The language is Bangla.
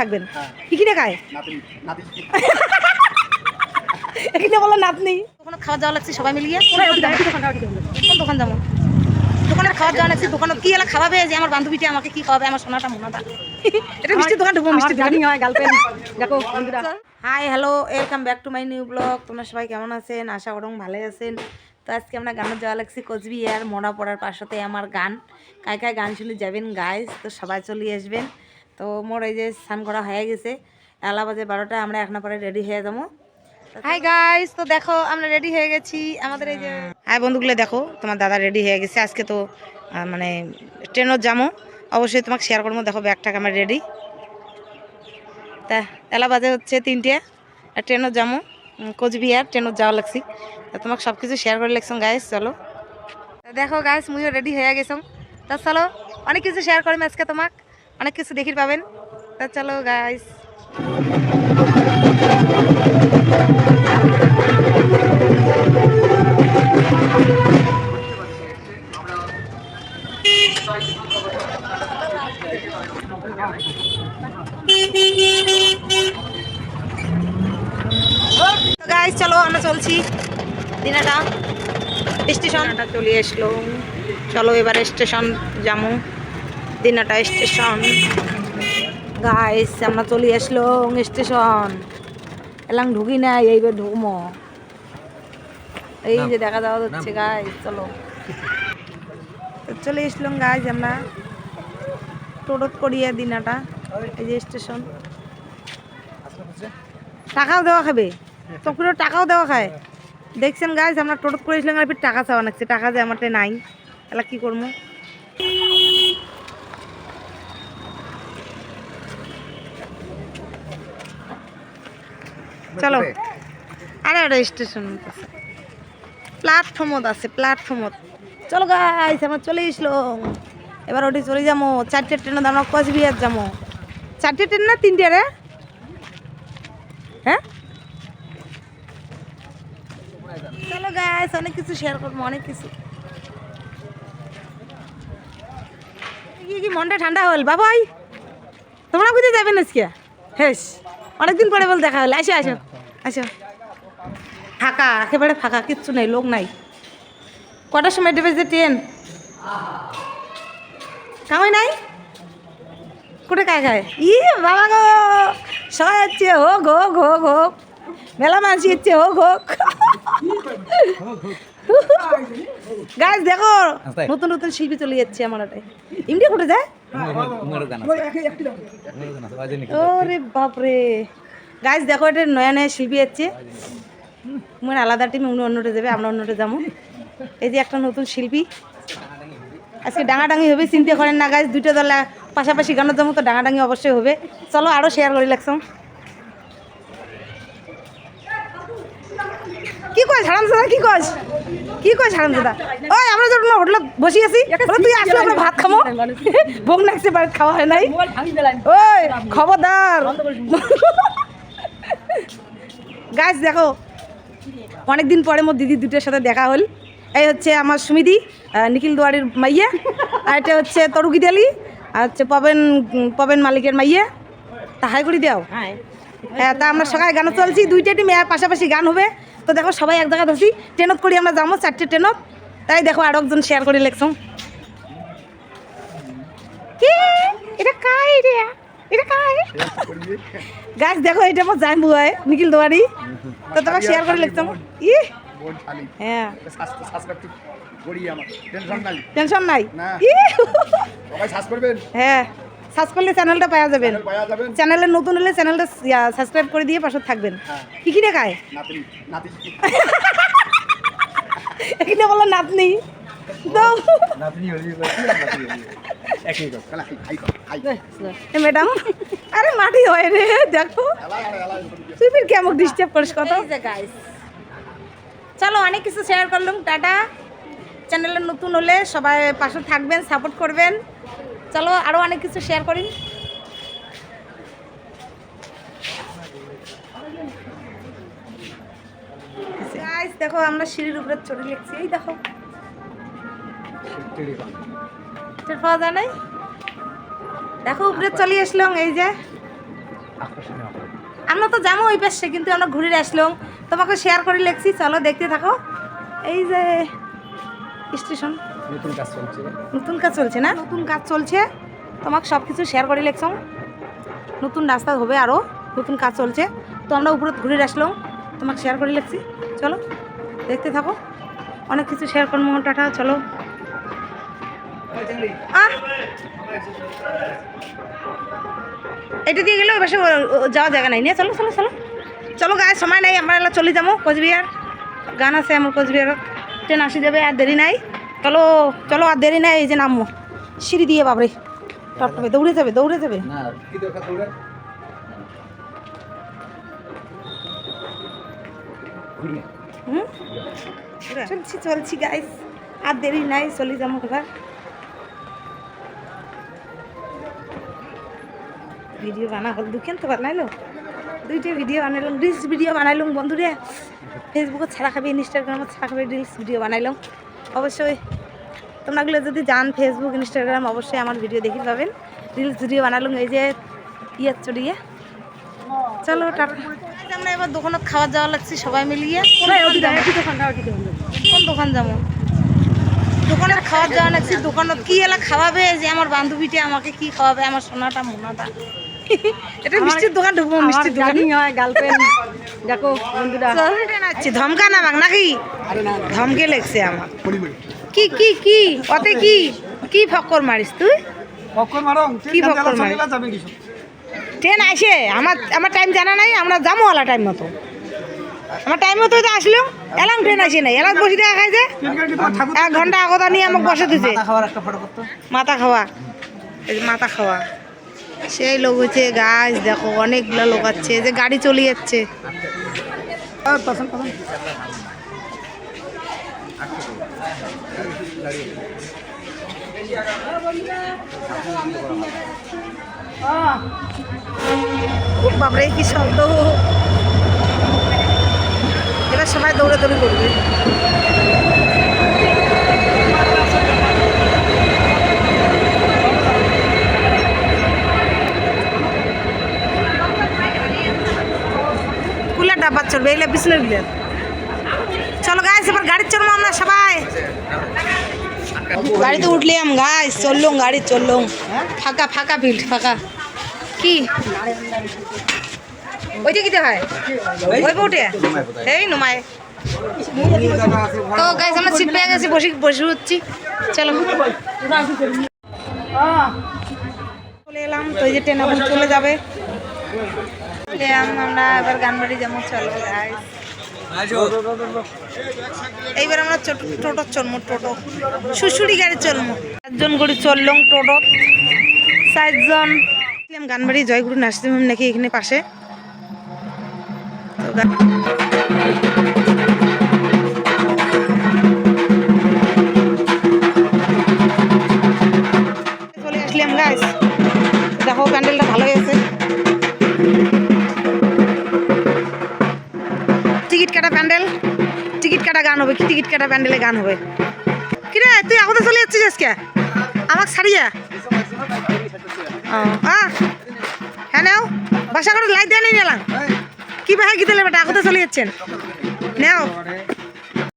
থাকবেন। হ্যাঁ। কি এখানে বলো নাতনি। ওখানে খাওয়া যাওয়া লাগছে সবাই মিলিয়ে। কোন দোকান যাব? কোন দোকান খাওয়া যাওয়া লাগছে দোকানে কি এলা খাওয়াবে? যে আমার বান্ধবীটা আমাকে কি খাওয়াবে? আমার সোনাটা মোনাটা। এটা মিষ্টির দোকান ঢুকবো মিষ্টির দোকান হয় গার্লফ্রেন্ড দেখো hi hello welcome back to my new blog তোমরা সবাই কেমন আছেন? আশা করুন ভালো আছেন। তো আজকে আমরা গানে যাওয়া লাগছি কোচবিহার মরা পড়ার পাশতে আমার গান। কায় কায় গান শুনে যাবেন গাইস তো সবাই চলে আসবেন। তো মোর এই যে স্নান করা হয়ে গেছে। এলা বাজে বারোটা আমরা এখন পরে রেডি হয়ে যাব। হাই গাইস তো দেখো আমরা রেডি হয়ে গেছি। আমাদের এই যে হাই বন্ধুগুলো দেখো তোমার দাদা রেডি হয়ে গেছে। আজকে তো মানে ট্রেনত যাব। অবশ্যই তোমাকে শেয়ার করব। দেখো ব্যাগটাকে আমার রেডি তা এলা বাজে হচ্ছে তিনটে। আর ট্রেনও যাব। কোচবিহার ট্রেনত যাওয়া লাগছি। তা তোমাকে সব কিছু শেয়ার করে লাগছিলাম গাইস চলো। দেখো গাইস মুইও রেডি হয়ে গেছিলাম তা চলো অনেক কিছু শেয়ার করব আজকে তোমাক। অনেক কিছু দেখি পাবেন। তা চলো গাইস গাইস চলো, আমরা চলছি। দিনাটা। স্টেশনটা চলে আসলো চলো, এবারে স্টেশন যামু। দিনাটা স্টেশন। গাইস আমরা চলে আসলো স্টেশন। এলাম ঢুকি নাই এইবার ঢুকমো। এই যে দেখা যাওয়া যাচ্ছে গাইস চলো। তো চলে আসলাম গাইস আমরা টোটোত করিয়া দিনাটা এই যে স্টেশন। টাকাও দেওয়া খাবে। চকরিও টাকাও দেওয়া খায়। দেখছেন গাইজ আমরা টোটো করেছিলাম আর ফির টাকা চাওয়া লাগছে। টাকা যে আমারটা নাই। এলা কি করব চলো। আরে আরে স্টেশন প্ল্যাটফর্মত আছে। প্ল্যাটফর্মত চলো গাইজ আমরা চলে আসলো এবার ওটি চলে যাব। চারটে ট্রেনে আমরা কোচবিহার যাব। চারটে ট্রেন না তিনটে রে? হ্যাঁ? চলো গাইস অনেক কিছু শেয়ার করব অনেক কিছু। কি কি মনটা ঠান্ডা হল? বাবাই তোমরা কোথায় যাবেন আজকে? হেস। অনেকদিন পরে বল দেখা হলো। আসো আসো আসো। ফাঁকা একেবারে ফাঁকা কিচ্ছু নেই লোক নাই। কটার সময় যে ট্রেন? কামাই নাই? কোটে কায় খায় ই বাবা গো সবাই হচ্ছে হোক হোক হোক হোক। মেলা মানসি হচ্ছে হোক হোক। গাছ দেখো নতুন নতুন শিল্পী চলে যাচ্ছে আমার ওটাই ইন্ডিয়া কোটে যায় ওরে বাপরে। গাছ দেখো এটা নয়া নয়া শিল্পী যাচ্ছে মানে আলাদা টিম উনি অন্যটা যাবে আমরা অন্যটা যাব এই যে একটা নতুন শিল্পী। আজকে ডাঙাডাঙি হবে চিন্তা করেন না গাছ দুটো দলা পাশাপাশি গানের জন্য তো ডাঙাডাঙি অবশ্যই হবে। চলো আরও শেয়ার করে লাগছাম কি কয় দাদা কি কয় কি কয় ছাড়াম দাদা? ওই আমরা যখন হোটেলে বসে আছি তুই আসলে আমরা ভাত খামো? ভোগ লাগছে বাড়িতে খাওয়া হয় নাই। ওই খবরদার। গাছ দেখো অনেকদিন পরে মোর দিদি দুটোর সাথে দেখা হল। এই হচ্ছে আমার সুমিদি নিখিল দুয়ারির মাইয়া আর এটা হচ্ছে তরুকি দেলি আর হচ্ছে পবেন পবেন মালিকের মাইয়া। তা হাই করে দাও হ্যাঁ তা আমরা সকালে গান চলছি দুইটা টিম পাশাপাশি গান হবে। তো দেখো সবাই এক জায়গায় ধরছি ট্রেনত করি আমরা যাব চারটে ট্রেনত তাই দেখো আরও একজন শেয়ার করে লেখছম কি? এটা কাই রে? এটা কাই? গাছ দেখো এটা আমার জান বুয়ায় নিখিল দুয়ারি তো তোমাকে শেয়ার করে লিখতাম ই হ্যাঁ। টেনশন নাই। হ্যাঁ। সার্চ করলে চ্যানেলটা পাওয়া যাবেন। চ্যানেল নতুন হলে চ্যানেলটা সাবস্ক্রাইব করে দিয়ে পাশে থাকবেন। হ্যাঁ। কি কিনে খায় নাতি নাতি এখানে বলো নাতনি। ম্যাডাম আরে মাটি হয় রে দেখো। তুই ফির কেমন ডিস্টার্ব করিস কত? চলো অনেক কিছু শেয়ার করলাম টাটা। চ্যানেলে নতুন হলে সবাই পাশে থাকবেন সাপোর্ট করবেন। চলো আরও অনেক কিছু শেয়ার করি। দেখো আমরা সিঁড়ির উপরে চড়ে লিখছি এই দেখো। পাওয়া যায় নাই? দেখো, উপরে চলে আসলাম, এই যে। আমরা তো যাব ওই পাশে, কিন্তু আমরা ঘুরে আসলাম। তোমাকে শেয়ার করে লেখছি, চলো দেখতে থাকো। এই যে স্টেশন নতুন কাজ চলছে। নতুন কাজ চলছে না? নতুন কাজ চলছে। তোমাকে সব কিছু শেয়ার করে লেখছম নতুন রাস্তা হবে আরও নতুন কাজ চলছে। তো আমরা উপরে ঘুরে আসলাম। তোমাকে শেয়ার করে লেখছি চলো, দেখতে থাকো। অনেক কিছু শেয়ার করব টাটা, চলো। এটা দিয়ে গেলে ও- যাওয়ার জায়গা নাই। নিয়ে চলো চলো চলো। চলো গায়ে সময় নাই, আমরা চলে যাব কোচবিহার। গান আছে আমার কোচবিহার ট্রেন আসি যাবে, আর দেরি নাই। চলো চলো আর দেরি নাই এই যে নামবো সিঁড়ি দিয়ে বাবরে টপটপে দৌড়ে যাবে দৌড়ে যাবে। চলছি চলছি গাইস আর দেরি নাই চলে যাব এবার। ভিডিও বানা হল দুখেন তো বানাইলো? দুইটা ভিডিও বানাইলাম রিলস ভিডিও বানাইলাম বন্ধুরে। ফেসবুকে ছাড়া খাবে ইনস্টাগ্রামে ছাড়া খাবে রিলস ভিডিও বানাইলাম। অবশ্যই। তোমরাগুলো যদি যান ফেসবুক ইনস্টাগ্রাম অবশ্যই আমার ভিডিও দেখে পাবেন। রিলস ভিডিও বানালুম এই যে ইয়ে চড়িয়ে। চলো টাটা। আমরা এবার দোকানত খাওয়া যাওয়া লাগছে সবাই মিলিয়ে। কোন দোকান যাব? কোন দোকান যাব? দোকানের খাওয়ার যাওয়া লাগছে দোকানত কি এলা খাওয়াবে? যে আমার বান্ধবীটা আমাকে কি খাওয়াবে? আমার সোনাটা মোনাটা। এটা মিষ্টির দোকান ঢুকবো মিষ্টির দোকান। হয় গার্লফ্রেন্ড দেখো বন্ধুরা। ধমকা না নাকি ধমকে লেগছে আমার কি কি কি? ওতে কি? কি ফক্কর মারিস তুই? কি ফক্কর মারিস? ট্রেন আসে। আমার আমার টাইম জানা নাই আমরা যাব আলা টাইম মতো। আমার টাইম মতো তো আসলাম এলাম ট্রেন আসে নাই। এলাম বসে দেখা খাইছে এক ঘণ্টা আগত নিয়ে আমাকে বসে দিছে। খাবার একটা মাথা খাওয়া। মাথা খাওয়া। সেই লোক হচ্ছে গাছ দেখো, অনেকগুলো লোক আছে, যে গাড়ি চলে যাচ্ছে। বাপরে, কি শব্দ। এবার সবাই দৌড়াদৌড়ি করবে। ডাব্বা চলবে এগুলো বিলের চলো গাইস এবার গাড়ি চলবো আমরা সবাই। গাড়িতে উঠলাম গাইস চললুম গাড়ি চললুম। ফাঁকা ফাঁকা ফিল্ড ফাঁকা। কি? ওইটা কিতে হয় ওই বউটে এই নুমায় তো গাইস আমরা সিট পেয়ে গেছি বসে বসে হচ্ছি চলো। চলে এলাম তো এই যে ট্রেন এখন চলে যাবে। আমরা এবার গানবাড়ি যেমন চলো গাইস এইবার আমরা টোটো চলমু টোটো। শুশুড়ি গাড়ি চলমু। চারজন করে চললাম টোটো। চারজন। গানবাড়ি জয়গুরু নার্সিং হোম নাকি এখানে পাশে? তো গা- কাটা গান হবে? কি টিকিট কাটা প্যান্ডেলে গান হবে? কিরে, তুই আগতে চলে যাচ্ছিস আজকে? আমাকে ছাড়িয়া? হ্যাঁ নাও, বাসা করে লাইট দেয় নিয়ে নিলাম। কি ভাই গীতে বেটা আগতে চলে যাচ্ছেন? নাও।